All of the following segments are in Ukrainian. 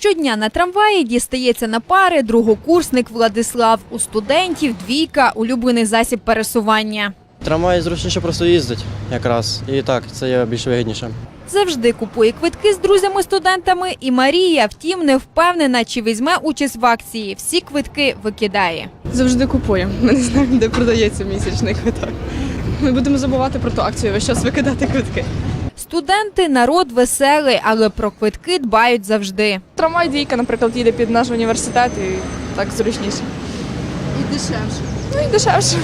Щодня на трамваї дістається на пари другокурсник Владислав. У студентів двійка улюблений засіб пересування. Трамвай зручніше просто їздить якраз. І так, це є більш вигідніше. Завжди купує квитки з друзями-студентами, і Марія, втім, не впевнена, чи візьме участь в акції. Всі квитки викидає. Завжди купуємо. Ми не знаємо, де продається місячний квиток. Ми будемо забувати про ту акцію, весь час викидати квитки. Студенти народ веселий, але про квитки дбають завжди. Трамвай двійка, наприклад, їде під наш університет і так зручніше. І дешевше. Ну і дешевше.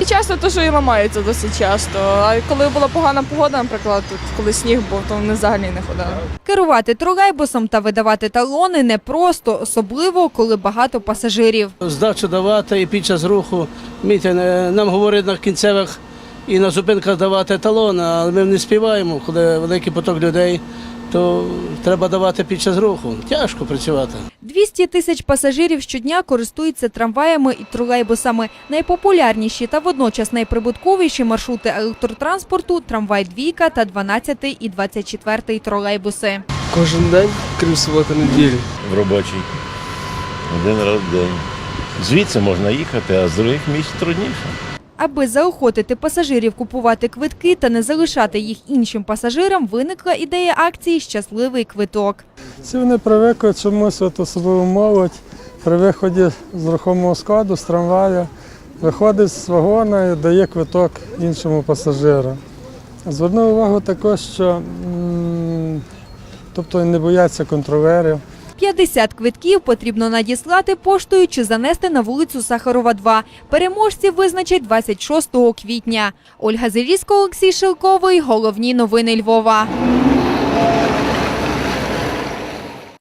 І часто то, що і ламається досить часто. А коли була погана погода, наприклад, тут коли сніг був, то вони взагалі не ходили. Керувати тролейбусом та видавати талони непросто, особливо коли багато пасажирів. здачу давати і під час руху. Мійте, нам говорять на кінцевих і на зупинках давати талон, але ми не співаємо, коли великий поток людей, то треба давати під час руху. Тяжко працювати. 200 тисяч пасажирів щодня користуються трамваями і тролейбусами. Найпопулярніші та водночас найприбутковіші маршрути електротранспорту – трамвай двійка та 12 і 24 тролейбуси. Кожен день, крім суботи неділі. в робочий. Один раз в день. Звідси можна їхати, а з других місць трудніше. Аби заохотити пасажирів купувати квитки та не залишати їх іншим пасажирам, виникла ідея акції «Щасливий квиток». Всі вони привикли чомусь, от особливо молодь, при виході з рухомого складу, з трамвая, виходить з вагона і дає квиток іншому пасажиру. Звернув увагу також, що тобто не бояться контроверів. 50 квитків потрібно надіслати поштою чи занести на вулицю Сахарова 2. переможці визначать 26 квітня. Ольга Зелісько, Олексій Шелковий. Головні новини Львова.